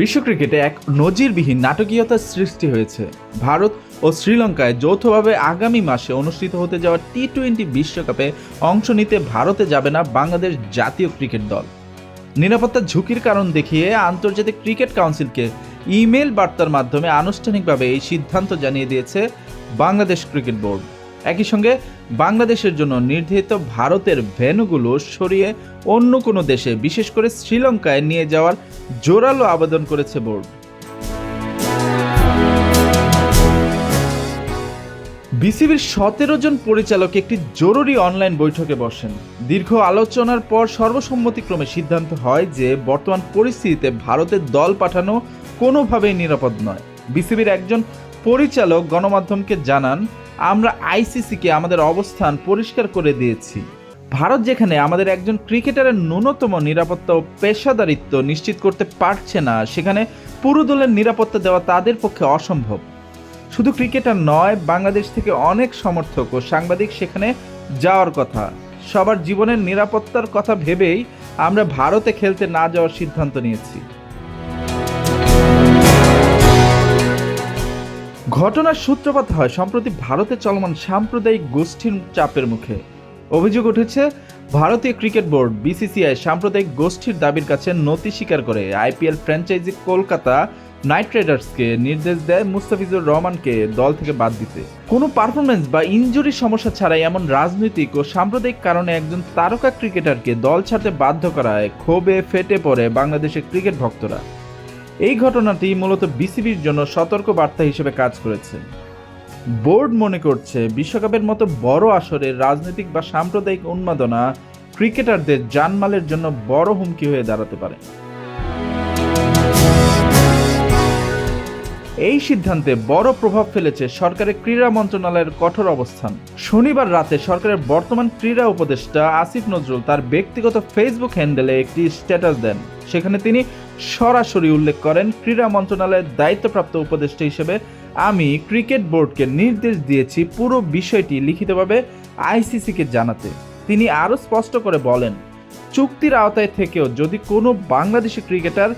বিশ্ব ক্রিকেটে এক নজিরবিহীন নাটকীয়তার সৃষ্টি হয়েছে। ভারত ও শ্রীলঙ্কায় যৌথভাবে আগামী মাসে অনুষ্ঠিত হতে যাওয়া টি টোয়েন্টি বিশ্বকাপে অংশ নিতে ভারতে যাবে না বাংলাদেশ জাতীয় ক্রিকেট দল। নিরাপত্তার ঝুঁকির কারণ দেখিয়ে আন্তর্জাতিক ক্রিকেট কাউন্সিলকে ইমেল বার্তার মাধ্যমে আনুষ্ঠানিকভাবে এই সিদ্ধান্ত জানিয়ে দিয়েছে বাংলাদেশ ক্রিকেট বোর্ড। একই সঙ্গে বাংলাদেশের জন্য নির্ধারিত ভারতের ভেন্যুগুলো সরিয়ে অন্য কোনো দেশে, বিশেষ করে শ্রীলঙ্কায় নিয়ে যাওয়ার জোরালো আবেদন করেছে বোর্ড। বিসিবির সতেরো জন পরিচালক একটি জরুরি অনলাইন বৈঠকে বসেন। দীর্ঘ আলোচনার পর সর্বসম্মতিক্রমে সিদ্ধান্ত হয় যে বর্তমান পরিস্থিতিতে ভারতের দল পাঠানো কোনোভাবেই নিরাপদ নয়। বিসিবির একজন পরিচালক গণমাধ্যমকে জানান, আমরা আইসিসিকে আমাদের অবস্থান পরিষ্কার করে দিয়েছি। ভারত যেখানে আমাদের একজন ক্রিকেটারের ন্যূনতম নিরাপত্তা ও পেশাদারিত্ব নিশ্চিত করতে পারছে না, সেখানে পুরো দলের নিরাপত্তা দেওয়া তাদের পক্ষে অসম্ভব। শুধু ক্রিকেটার নয়, বাংলাদেশ থেকে অনেক সমর্থক ও সাংবাদিক সেখানে যাওয়ার কথা। সবার জীবনের নিরাপত্তার কথা ভেবেই আমরা ভারতে খেলতে না যাওয়ার সিদ্ধান্ত নিয়েছি। ঘটনার সূত্রপাত হয় সম্প্রতি ভারতে চলমান সাম্প্রদায়িক গোষ্ঠীর চাপের মুখে। অভিযোগ উঠেছে, ভারতীয় ক্রিকেট বোর্ড, বিসিসিআই সাম্প্রদায়িক গোষ্ঠীর দাবির কাছে নথি স্বীকার করে আইপিএল ফ্র্যাঞ্চাইজি কলকাতা নাইট রাইডার্সকে নির্দেশ দেয় মুস্তাফিজুর রহমানকে দল থেকে বাদ দিতে। কোনো পারফরমেন্স বা ইনজুরি সমস্যা ছাড়াই এমন রাজনৈতিক ও সাম্প্রদায়িক কারণে একজন তারকা ক্রিকেটারকে দল ছাড়তে বাধ্য করায় ক্ষোভে ফেটে পড়ে বাংলাদেশের ক্রিকেট ভক্তরা। এই ঘটনাটি মূলত বিসিবির জন্য সতর্ক বার্তা হিসেবে কাজ করেছে। বোর্ড মনে করছে, বিশ্বকাপের মতো বড় আসরে রাজনৈতিক বা সাম্প্রদায়িক উন্মাদনা ক্রিকেটারদের জানমালের জন্য বড় হুমকি হয়ে দাঁড়াতে পারে। এই সিদ্ধান্তে বড় প্রভাব ফেলেছে সরকারের ক্রীড়া মন্ত্রণালয়ের কঠোর অবস্থান। শনিবার রাতে সরকারের বর্তমান ক্রীড়া উপদেষ্টা আসিফ নজরুল তার ব্যক্তিগত ফেসবুক হ্যান্ডেলে একটি স্ট্যাটাস দেন। সেখানে তিনি সরাসরি উল্লেখ করেন ক্রীড়া মন্ত্রণালয়ের দায়িত্বপ্রাপ্ত উপদেষ্টা হিসেবে। আমি ক্রিকেট বোর্ডকে নির্দেশ দিয়েছি পুরো বিষয়টি লিখিতভাবে আইসিসিকে জানাতে। তিনি আরও স্পষ্ট করে বলেন, চুক্তির আওতায় থেকেও যদি কোনো বাংলাদেশি ক্রিকেটার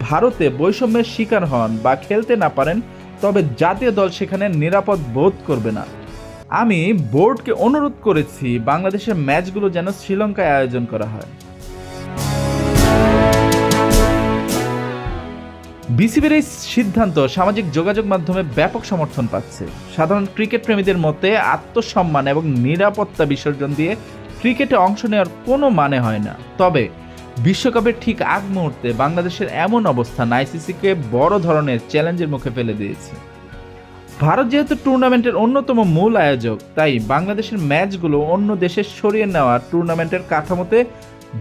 ভারতে বৈষম্যের শিকার হন বা খেলতে না পারেন, তবে জাতীয় দল সেখানে নিরাপদ বোধ করবে না। আমি বোর্ডকে অনুরোধ করেছি বাংলাদেশের ম্যাচগুলো যেন শ্রীলঙ্কায় আয়োজন করা হয়। বিসিবির এই সিদ্ধান্ত সামাজিক যোগাযোগ মাধ্যমে ব্যাপক সমর্থন পাচ্ছে। সাধারণ ক্রিকেট প্রেমীদের মতে আত্মসম্মান এবং নিরাপত্তা বিসর্জন দিয়ে ক্রিকেটে অংশ নেওয়ার কোনো মানে হয় না। তবে বিশ্বকাপের ঠিক আগ মুহূর্তে বাংলাদেশের এমন অবস্থান আইসিসিকে বড় ধরনের চ্যালেঞ্জের মুখে ফেলে দিয়েছে। ভারত যেহেতু টুর্নামেন্টের অন্যতম মূল আয়োজক, তাই বাংলাদেশের ম্যাচগুলো অন্য দেশে সরিয়ে নেওয়া টুর্নামেন্টের কাঠামোতে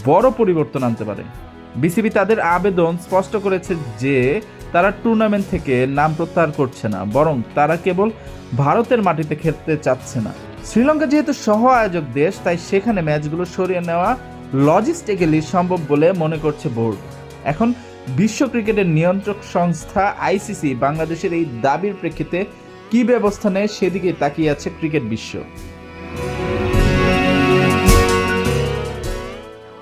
বড় পরিবর্তন আনতে পারে। বিসিবি তাদের আবেদন স্পষ্ট করেছে যে তারা টুর্নামেন্ট থেকে নাম প্রত্যাহার করছে না, বরং তারা কেবল ভারতের মাটিতে খেলতে চাচ্ছে না। শ্রীলঙ্কা যেহেতু সহ আয়োজক দেশ, তাই সেখানে ম্যাচগুলো সরিয়ে নেওয়া লজিস্টিক্যালি সম্ভব বলে মনে করছে বোর্ড। এখন বিশ্ব ক্রিকেটের নিয়ন্ত্রক সংস্থা আইসিসি বাংলাদেশের এই দাবির প্রেক্ষিতে কী ব্যবস্থা নেয় সেদিকে তাকিয়ে আছে ক্রিকেট বিশ্ব।